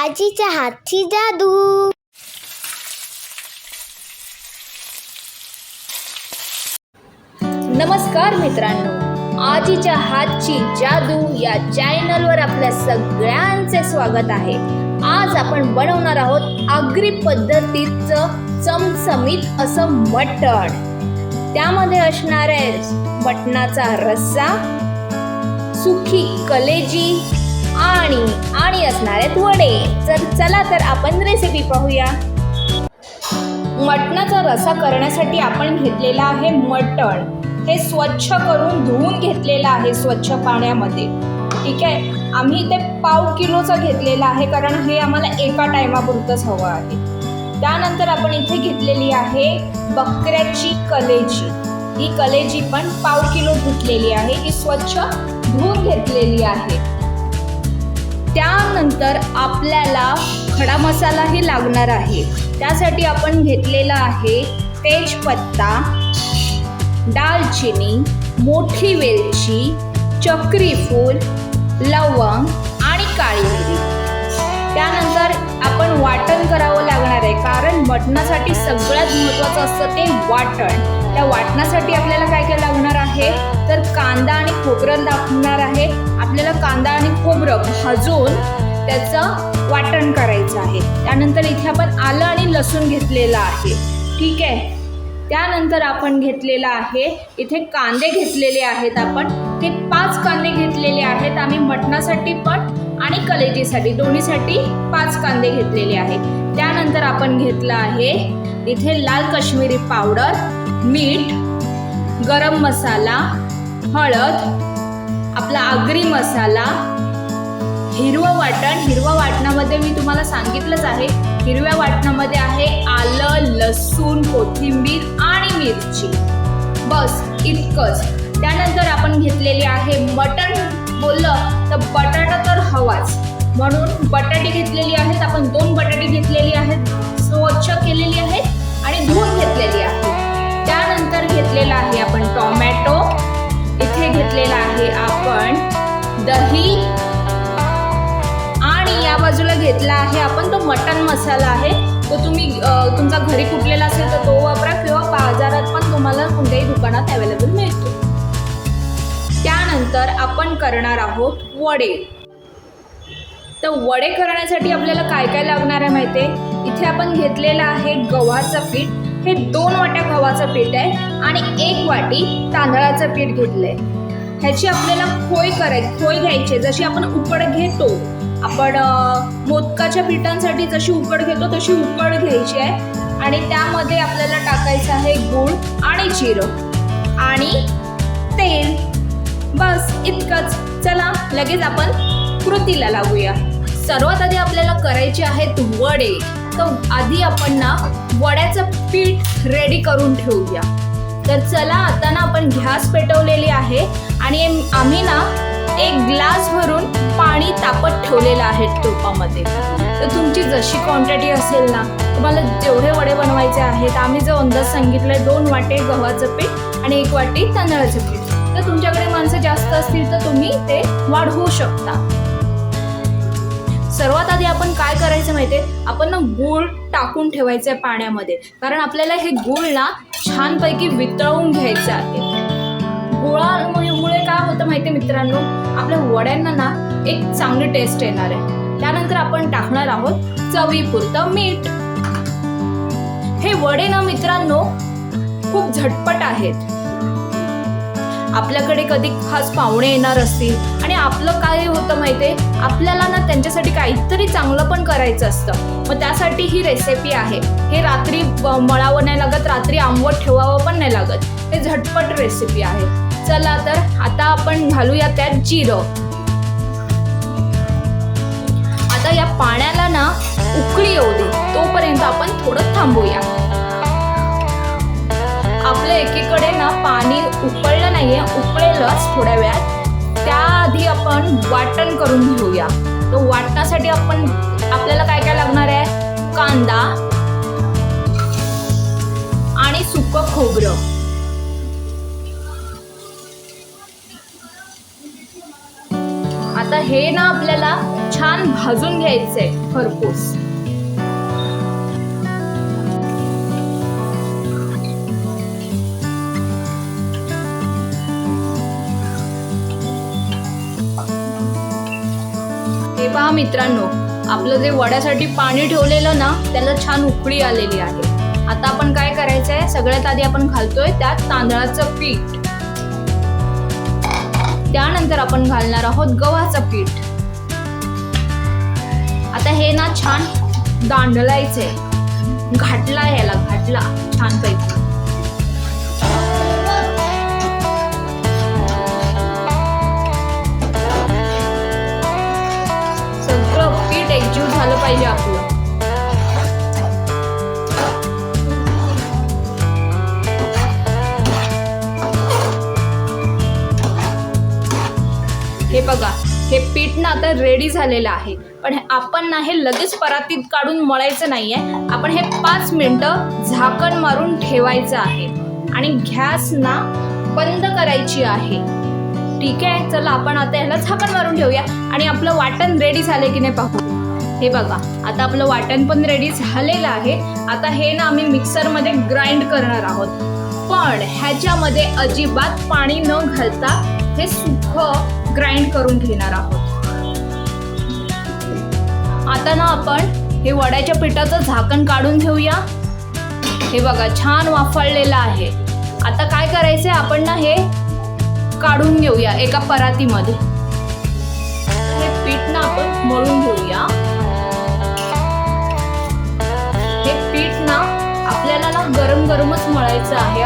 आजीच्या हातची जादू. नमस्कार मित्रांनो आजीच्या हातची जादू या चॅनलवर आपल्या सगळ्यांचे स्वागत आहे. आज आपण बनवणार आहोत आगरी पद्धतीचं चमचमीत असं मटण. त्यामध्ये असणार आहे मटणाचा रस्सा सुखी कलेजी आणि आणि असणार आहेत वडे. तर चला तर आपण रेसिपी पाहूया. मटणाचा रसा करण्यासाठी आपण घेतलेला आहे मटण. हे स्वच्छ करून धुवून घेतलेलं आहे स्वच्छ पाण्यामध्ये. ठीक आहे? आम्ही ते पाव किलोचं घेतलेलं आहे कारण हे आम्हाला एका टायमापुरतंच हवं आहे. त्यानंतर आपण इथे घेतलेली आहे बकऱ्याची कलेजी. ही कलेजी पण पाव किलो घेतलेली आहे. ही स्वच्छ धुवून घेतलेली आहे. त्यानंतर आपल्याला खडा मसालाही लागणार आहे. त्यासाठी आपण घेतलेला आहे तेजपत्ता दालचिनी मोठी वेलची चक्रीफूल लवंग आणि काळी मिरी. त्यानंतर आपण वाटण करावं लागणार आहे कारण मटणासाठी सगळ्यात महत्त्वाचं असतं ते वाटण. त्या वाटणासाठी आपल्याला खोबरं दाखवणार आहे. आपल्याला कांदा आणि खोबरं भाजून त्याचं वाटण करायचं आहे. त्यानंतर इथे आपण आलं आणि लसूण घेतलेलं आहे. ठीक आहे? त्यानंतर आपण घेतलेलं आहे इथे कांदे घेतलेले आहेत आपण. ते पाच कांदे घेतलेले आहेत. आम्ही मटणासाठी पण आणि कलेजीसाठी दोन्हीसाठी पाच कांदे घेतलेले आहेत त्यानंतर आपण घेतलं आहे इथे लाल काश्मीरी पावडर मीठ गरम मसाला हळद आपला आगरी मसाला हिरवं वाटण. हिरवं वाटणामध्ये मी तुम्हाला सांगितलंच आहे हिरव्या वाटणामध्ये आहे आलं लसूण कोथिंबीर आणि मिरची. बस इतकंच. त्यानंतर आपण घेतलेली आहे मटण. बोललं तर बटाटा तर हवाच. म्हणून बटाटे घेतलेली आहेत आपण दोन बटाटे घेतलेली आहेत. स्वच्छ केलेली आहेत आणि धुवून घेतलेली आहे त्यानंतर घेतलेला आहे आपण टोमॅटो. घेतलेला आहे आपण. दही आणि या बाजूला घेतला आहे आपण तो मटन मसाला आहे. तो तुम्ही तुमचा घरी कुठलेला असेल तर तो वापरा किंवा बाजारात पण तुम्हाला कोणत्याही दुकानात अवेलेबल मिळतो. त्यानंतर आपण करणार आहोत वडे. तर वडे करण्यासाठी आपल्याला काय काय लागणार आहे माहिती आहे इथे आपण घेतलेलं आहे गव्हाचं पीठ. हे दोन वाट्या गव्हाचं पीठ आहे आणि एक वाटी तांदळाचं पीठ घेतलं आहे ह्याची आपल्याला खोय करायची खोय घ्यायची आहे. जशी आपण उकड घेतो आपण मोदकाच्या पिठांसाठी जशी उकड घेतो तशी उकड घ्यायची आहे. आणि त्यामध्ये आपल्याला टाकायचं आहे गूळ आणि जिरं. आणि तेल. बस इतकंच. चला लगेच आपण कृतीला लागूया. सर्वात आधी आपल्याला करायचे आहेत वडे. तर आधी आपण ना वड्याचं पीठ रेडी करून ठेवूया. तर चला आता ना आपण गॅस पेटवलेली आहे. आणि आम्ही ना एक ग्लास भरून पाणी तापत ठेवलेलं आहे टोपामध्ये. तर तुमची जशी क्वांटिटी असेल ना तुम्हाला जेवढे वडे बनवायचे आहेत आम्ही जो अंदाज सांगितलाय दोन वाटे गव्हाचं पीठ आणि एक वाटी तांदळाचं पीठ. तर तुमच्याकडे माणसं जास्त असतील तर तुम्ही ते वाढवू शकता. सर्वात आधी आपण काय करायचं माहितीये? आपण ना गूळ टाकून ठेवायचं आहे पाण्यामध्ये. कारण आपल्याला हे गूळ ना छानपैकी वितळवून घ्यायचं आहे. मुळामुळे काय होतं माहितीये मित्रांनो? आपल्या वड्यांना ना एक चांगली टेस्ट येणार आहे. त्यानंतर आपण टाकणार आहोत चवीपुरतं मीठ. हे वडे ना मित्रांनो खूप झटपट आहेत. आपल्याकडे कधी खास पाहुणे येणार असतील आणि आपलं काय होतं माहितीये? आपल्याला ना त्यांच्यासाठी काहीतरी चांगलं पण करायचं असतं. मग त्यासाठी ही रेसिपी आहे. हे रात्री मळावं नाही लागत रात्री आंबट ठेवावं पण नाही लागत. हे झटपट रेसिपी आहे. चला तर आता आपण घालूया त्यात जिरं. आता या पाण्याला ना उकळी येऊ दे. तोपर्यंत आपण थोडं थांबूया. आपलं एकीकडे ना पाणी उकळलं नाहीये उकळेलच थोड्या वेळात. त्याआधी आपण वाटण करून घेऊया. तर वाटण्यासाठी आपण आपल्याला काय काय लागणार आहे? कांदा आणि सुकं खोबरं. हे ना आपल्याला छान भाजून घ्यायचंय खरपूस. हे पहा मित्रांनो आपलं जे वड्यासाठी पाणी ठेवलेलं ना त्याला छान उकळी आलेली आहे. आता आपण काय करायचंय सगळ्यात आधी आपण घालतोय त्यात तांदळाचं पीठ. त्यानंतर आपण घालणार आहोत गव्हाचं पीठ. आता हे ना छान दांडलायचंय. घाटला याला घाटला छानपैकी. सगळं पीठ एकजीव झालं पाहिजे आपलं. हे बघा हे पीठ ना आता रेडी झालेलं आहे. पण हे- आपण ना हे लगेच परातीत काढून मळायचं नाही आहे आपण हे पाच मिनटं झाकण मारून ठेवायचं आहे. आणि गॅस ना बंद करायची आहे. ठीक आहे? चला आपण आता ह्याला झाकण मारून ठेवूया. आणि आपलं वाटण रेडी झालं की नाही पाहू? हे बघा आता आपलं वाटण पण रेडी झालेलं आहे. आता हे ना आम्ही मिक्सरमध्ये ग्राइंड करणार आहोत. पण ह्याच्यामध्ये अजिबात पाणी न घालता हे सुखं ग्राइंड करून घेणार आहोत. आता ना आपण हे वड्याच्या पिठाचं झाकण काढून घेऊया. हे बघा छान वाफळलेलं आहे. आता काय करायचंय? आपण ना हे काढून घेऊया एका परातीमध्ये. हे पीठ ना आपण मळून घेऊया. हे पीठ ना आपल्याला ना गरम गरमच मळायचं आहे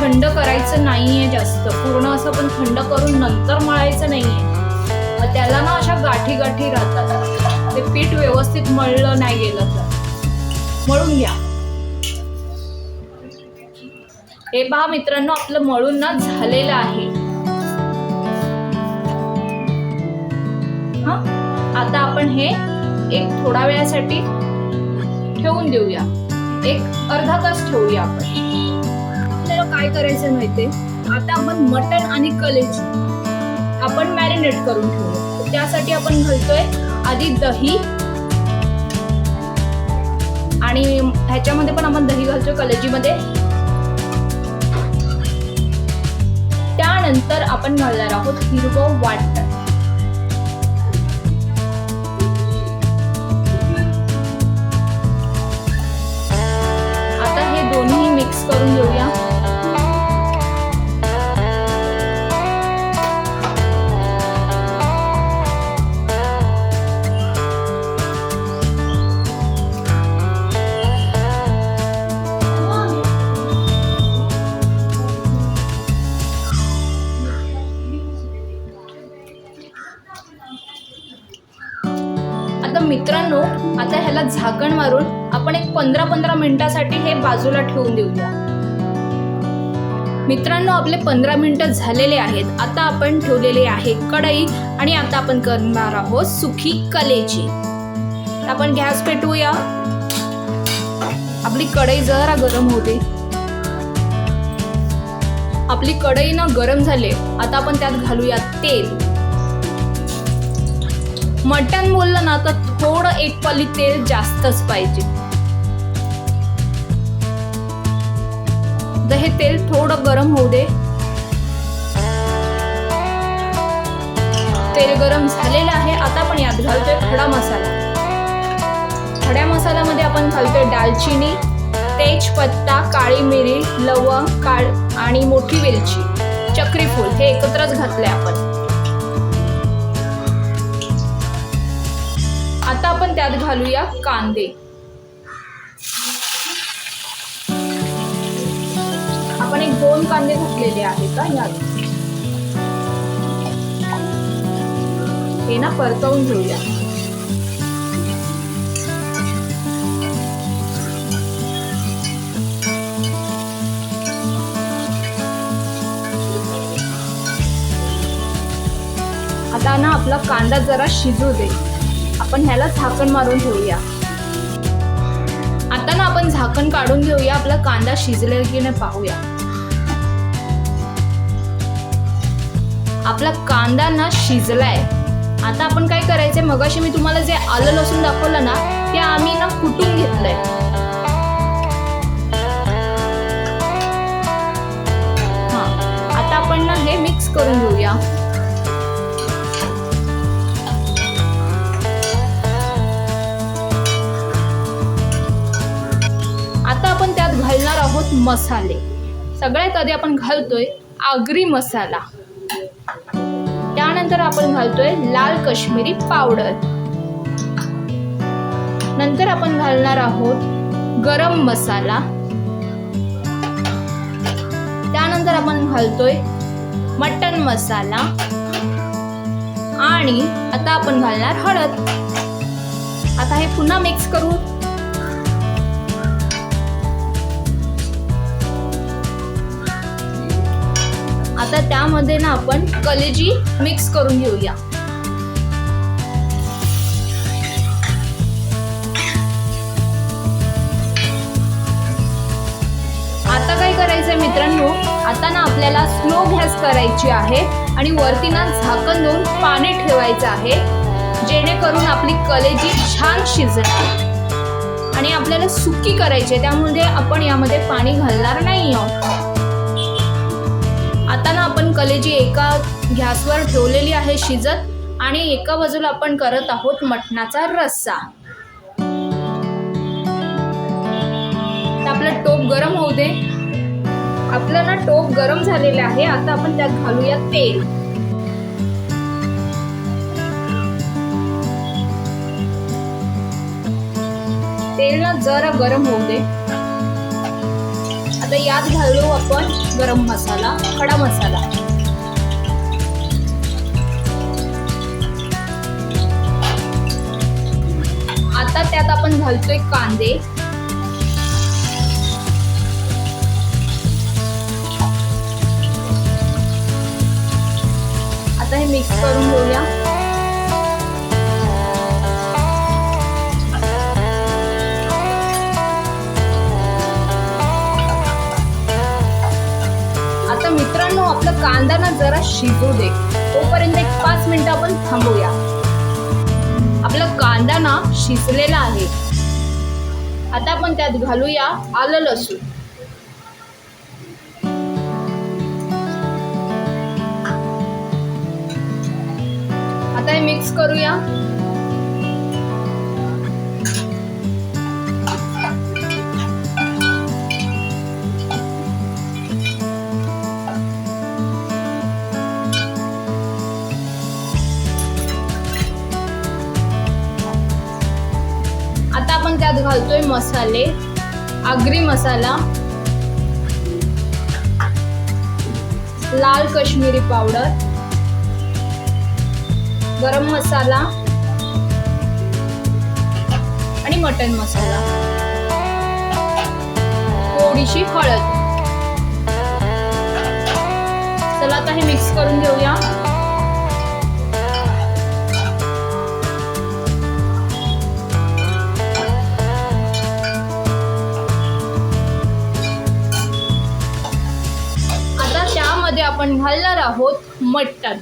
थंड करायचं नाहीये जास्त. पूर्ण असं पण थंड करून नंतर मळायचं नाहीये. त्याला ना अशा गाठी गाठी राहतात. ते पीठ व्यवस्थित मळलं नाही गेलं तर. मळून घ्या. हे पहा मित्रांनो आपलं मळून ना झालेलं आहे. हा? आता आपण हे एक थोडा वेळासाठी ठेवून देऊया. एक अर्धा तास ठेवूया आपण. आपल्याला काय करायचं माहितीये? आता आपण मटण आणि कलेजी आपण मॅरिनेट करून ठेवू त्यासाठी आपण घालतोय आधी दही आणि ह्याच्यामध्ये पण आपण दही घालतोय कलेजीमध्ये. त्यानंतर आपण घालणार आहोत हिरवं वाटण. आता हे दोन्ही मिक्स करून घेऊया. झाकण आपण एक पंधरा पंधरा मिनिटासाठी हे बाजूला ठेवून देऊया. मित्रांनो आपले पंधरा मिनिटं झालेले आहेत. आता आपण ठेवलेले आहे कढई आणि आता आपण करणार आहोत सुखी कलेची. आपण गॅस पेटवूया. आपली कढई जरा गरम होते. आपली कढई ना गरम झाले आता आपण त्यात घालूया तेल. मटण बोललं ना तर थोडं एक पली तेल जास्तच पाहिजे. तर हे तेल थोडं गरम होऊ दे. तेल गरम झालेलं आहे. आता आपण यात घालतोय खडा मसाला. खड्या मसाल्यामध्ये आपण घालतोय दालचिनी तेजपत्ता काळी मिरी लवंग काळ आणि मोठी वेलची. चक्रीफूल हे एकत्रच घातलंय आपण. आपण त्यात घालूया कांदे. आपण एक दोन कांदे घातलेले आहेत का यात हे ना परतवून घेऊया. आता ना आपला कांदा जरा शिजू दे. आपण ह्याला झाकण मारून ठेवूया. आता ना आपण झाकण काढून घेऊया आपला कांदा शिजला की नाही पाहूया. आपला कांदा ना शिजलाय. आता आपण काय करायचंय मगाशी मी तुम्हाला जे आलं लसूण दाखवलं ना ते आम्ही ना कुटून घेतलंय. हा आता आपण ना हे मिक्स करून घेऊया. घालणार आहोत मसाले. सगळ्यात आधी आपण घालतोय आगरी मसाला. त्यानंतर आपण घालतोय लाल काश्मीरी पावडर. नंतर आपण घालणार आहोत गरम मसाला. त्यानंतर आपण घालतोय मटन मसाला. आणि आता आपण घालणार हळद. आता हे पुन्हा मिक्स करू आता त्यामध्ये ना आपण कलेजी मिक्स करून घेऊया. आता काय करायचंय मित्रांनो? आता ना आपल्याला स्लो गॅस करायची आहे आणि वरती ना झाकण देऊन पाणी ठेवायचं आहे जेणेकरून आपली कलेजी छान शिजणार. आणि आपल्याला सुकी करायची आहे त्यामुळे आपण यामध्ये पाणी घालणार नाही आहोत. आता ना आपण कलेजी एका गॅसवर ठेवलेली आहे शिजत आणि एका बाजूला आपण करत आहोत मटणाचा रस्सा. तर आपलं टोप गरम होऊ दे. आपलं ना टोप गरम झालेलं आहे. आता आपण त्यात घालूया तेल. तेल ना जरा गरम होऊ दे. आता यात घालू आपण गरम मसाला खडा मसाला. आता त्यात आपण घालतोय कांदे. आता हे मिक्स करून घेऊया. आता मित्रांनो आपलं कांदा ना जरा शिजू दे. तोपर्यंत एक पाच मिनिटं आपण थांबूया. आपला कांदा ना शिजलेला आहे. आता आपण त्यात घालूया आलं लसूण. आता हे मिक्स करूया. घालतोय मसाले आगरी मसाला लाल कश्मीरी पावडर गरम मसाला आणि मटन मसाला. थोडीशी हळद. चला आता हे मिक्स करून घेऊया. आपण घालणार आहोत मटण.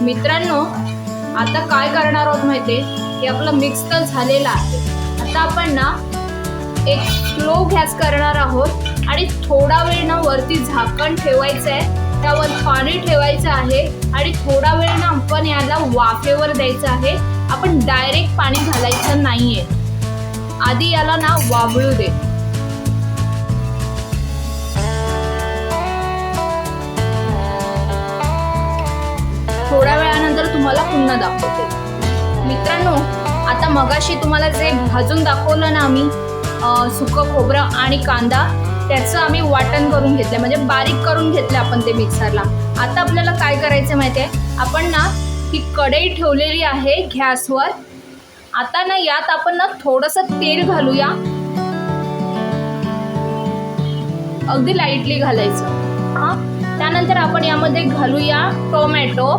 मित्रांनो आता काय करणार आहोत माहितीये? की आपलं मिक्स तर झालेलं आहे. आता आपण ना एक स्लो गॅस करणार आहोत. आणि थोडा वेळ ना वरती झाकण ठेवायचं आहे त्यावर पाणी ठेवायचं आहे आणि थोडा वेळ ना आपण याला वाफेवर द्यायचं आहे. आपण डायरेक्ट पाणी घालायचं नाहीये. आधी याला ना वाबळू दे. थोड्या वेळानंतर तुम्हाला पुन्हा दाखवते. मित्रांनो आता मगाशी तुम्हाला जे भाजून दाखवलं ना आम्ही सुकं खोबरं आणि कांदा त्याचं आम्ही वाटण करून घेतलं म्हणजे बारीक करून घेतलं आपण ते मिक्सरला. आता आपल्याला काय करायचं माहिती आहे आपण ना ही कढई ठेवलेली आहे गॅसवर. आता ना यात आपण ना थोडंसं तेल घालूया. अगदी लाईटली घालायचं. हां? त्यानंतर आपण यामध्ये घालूया टोमॅटो.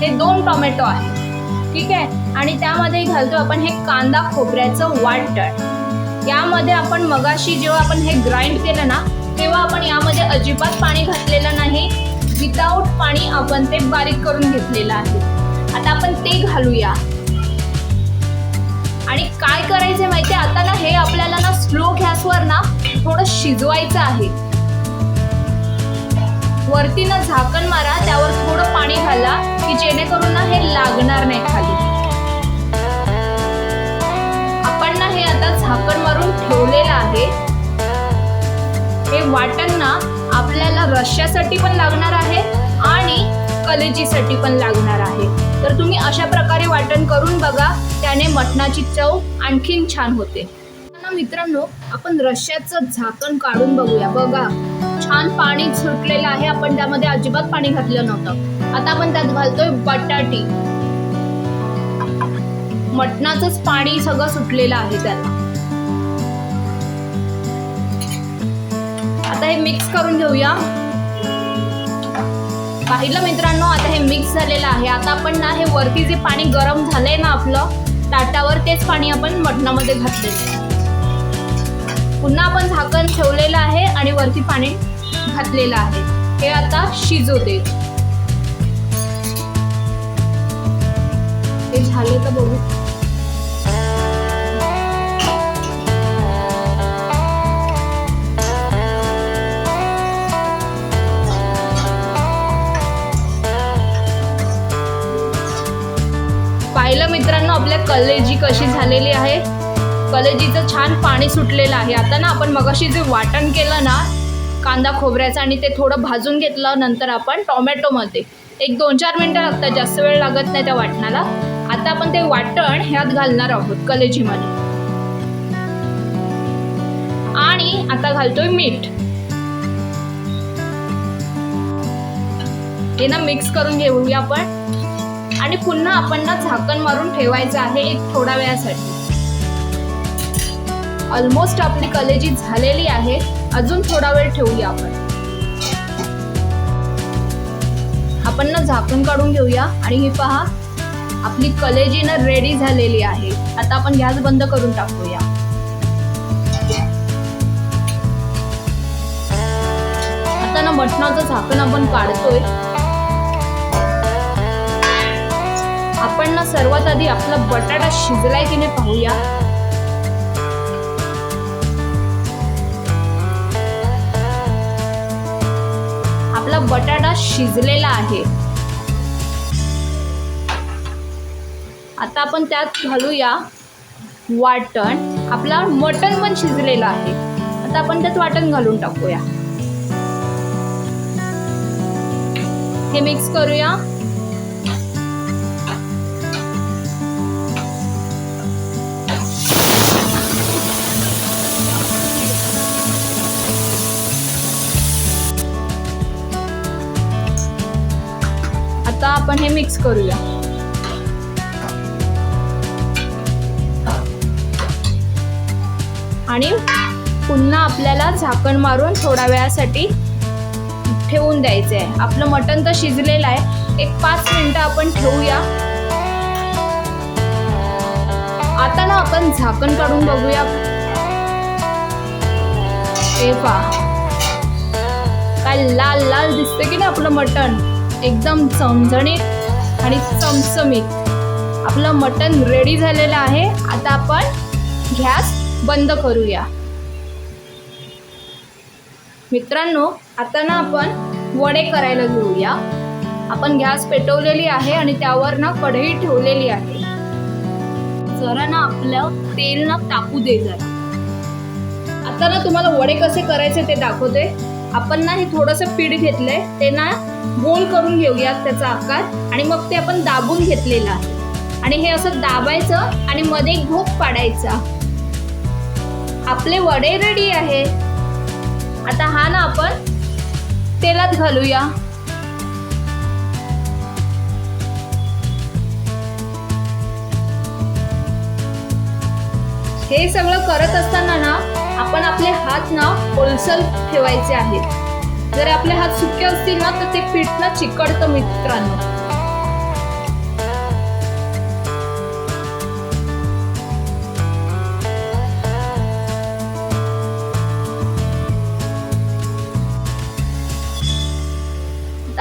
हे दोन टोमॅटो आहे ठीक आहे? आणि त्यामध्ये घालतो आपण हे कांदा खोबऱ्याचं वाटण. यामध्ये आपण मगाशी जेव्हा आपण हे ग्राइंड केलं ना तेव्हा आपण यामध्ये अजिबात पाणी घातलेलं नाही. विदाऊट पाणी आपण ते बारीक करून घेतलेलं आहे. आता आपण ते घालूया. आणि काय करायचे माहितीये? आता ना हे आपल्याला ना स्लो गॅसवर ना थोडं शिजवायचं आहे. वरती ना झाकण मारा त्यावर थोडं पाणी घाला की जेणेकरून ना हे लागणार नाही खाली. झाकण ठेवलेलं आहे. हे वाटण ना आपल्याला रश्श्यासाठी पण लागणार आहे आणि कलेजीसाठी पण लागणार आहे. तर तुम्ही अशा प्रकारे वाटण करून बघा त्याने मटणाची चव आणखीन छान होते. ना मित्रांनो आपण रश्श्याचं झाकण काढून बघूया. बघा छान पाणी सुटलेलं आहे. आपण त्यामध्ये अजिबात पाणी घातलं नव्हतं. आता आपण त्यात घालतोय बटाटी. मटणाचंच पाणी सगळं सुटलेलं आहे त्याला आता हे मिक्स करून घेऊया. पाहिलं मित्रांनो आता हे मिक्स झालेलं आहे. आता आपण ना हे वरती जे पाणी गरम झालंय ना आपलं ताटावर तेच पाणी आपण मटणामध्ये घातलेलं आहे पुन्हा आपण झाकण ठेवलेलं आहे आणि वरती पाणी घातलेलं आहे. हे आता शिजू दे हे झाले तर बघू. आपल्या कलेजी कशी झालेली आहे? कलेजीचं छान पाणी सुटलेलं आहे. आता ना आपण मगाशी जे वाटण केलं ना कांदा खोबऱ्याचा आणि ते थोडं भाजून घेतलं नंतर आपण टोमॅटोमध्ये. एक दोन चार मिनटं लागतात जास्त वेळ लागत नाही त्या वाटणाला. आता आपण ते वाटण ह्यात घालणार आहोत कलेजीमध्ये. आणि आता घालतोय मीठ. हे ना मिक्स करून घेऊया आपण. आणि पुन्हा आपण ना झाकण मारून ठेवायचं आहे एक थोड्या वेळासाठी. ऑलमोस्ट आपली कलेजी झालेली आहे. अजून थोडा वेळ ठेवूया आपण. आपण ना झाकण काढून घेऊया आणि ही पहा आपली कलेजी ना रेडी झालेली आहे. आता आपण गॅस बंद करून टाकूया. आता ना मटणाचं झाकण आपण काढतोय. आपण ना सर्वात आधी आपला बटाटा शिजलाय की नाही पाहूया. आपला बटाटा शिजलेला आहे. आता आपण त्यात घालूया वाटण. आपला मटण पण शिजलेलं आहे. आता आपण त्यात वाटण घालून टाकूया. हे मिक्स करूया. आपण हे मिक्स करूया. आणि पुन्हा आपल्याला झाकण मारून थोड्या वेळासाठी ठेवून द्यायचं आहे आपलं मटण तर शिजलेलं आहे. एक पाच मिनिटं आपण ठेवूया. आता ना आपण झाकण काढून बघूया. हे पहा. काय लाल लाल दिसते की ना आपलं मटण? एकदम चमचणीत आणि चमचमीत. आपलं मटण रेडी झालेलं आहे. आता आपण गॅस बंद करूया. मित्रांनो आता ना आपण वडे करायला घेऊया. आपण गॅस पेटवलेली आहे आणि त्यावर ना कढई ठेवलेली आहे. जरा ना आपलं तेल ना तापू दे जरा. आता ना तुम्हाला वडे कसे करायचे ते दाखवते. आपण ना हे थोडंसं पीठ घेतलंय ते ना गोल करून घेऊयात त्याचा आकार आणि मग ते आपण दाबून घेतलेलं आहे. आणि हे असं दाबायचं आणि मध्ये घोप पाडायचा. आपले वडे रेडी आहे आता हा ना आपण तेलात घालूया. हे सगळं करत असताना ना आपण आपले हात ना ओलसल ठेवायचे आहेत. जर आपले हात सुके असतील ना तर ते पीठ ना चिकटतं मित्रांनो.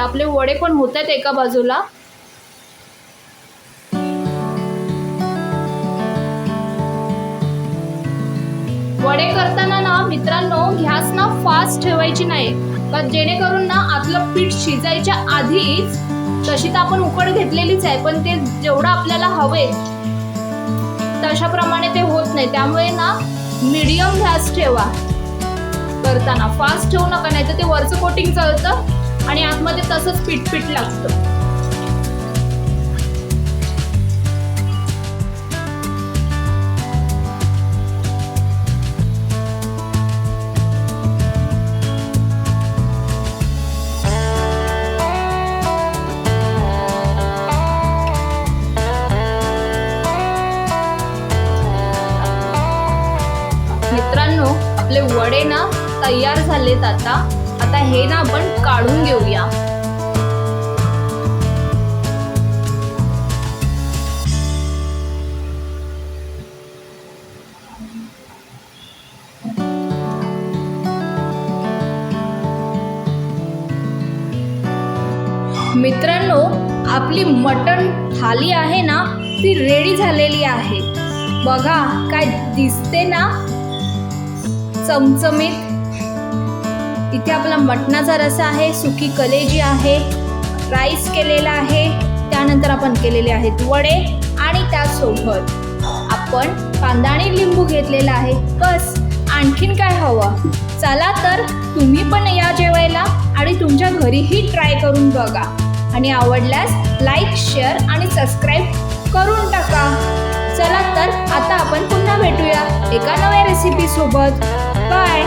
आपले वडे पण होत आहेत एका बाजूला. वडे करताना ना मित्रांनो गॅस ना फास्ट ठेवायची नाही. का जेणेकरून ना आतलं पीठ शिजायच्या आधीच तशी तर आपण उकड घेतलेलीच आहे पण ते जेवढं आपल्याला हवे तशाप्रमाणे ते होत नाही. त्यामुळे ना मीडियम गॅस ठेवा करताना. फास्ट ठेवू नका नाही तर ते वरचं कोटिंग जळतं आणि आतमध्ये तसंच पीठ पीठ लागतं. तयार झालेत आता. आता हे ना आपण काढून घेऊया. मित्रांनो आपली मटण थाली आहे ना ती रेडी झालेली आहे. बघा काय दिसते ना. चमचमीत. इथे आपला मटणाचा रसा आहे सुकी कलेजी आहे राईस केलेला आहे त्यानंतर आपण केलेले आहेत वडे आणि त्यासोबत आपण कांदा आणि लिंबू घेतलेला आहे. बस आणखीन काय हवं? चला तर तुम्ही पण या जेवायला आणि तुमच्या घरीही ट्राय करून बघा. आणि आवडल्यास लाईक शेअर आणि सबस्क्राईब करून टाका. चला तर आता आपण पुन्हा भेटूया एका नव्या रेसिपी सोबत. बाय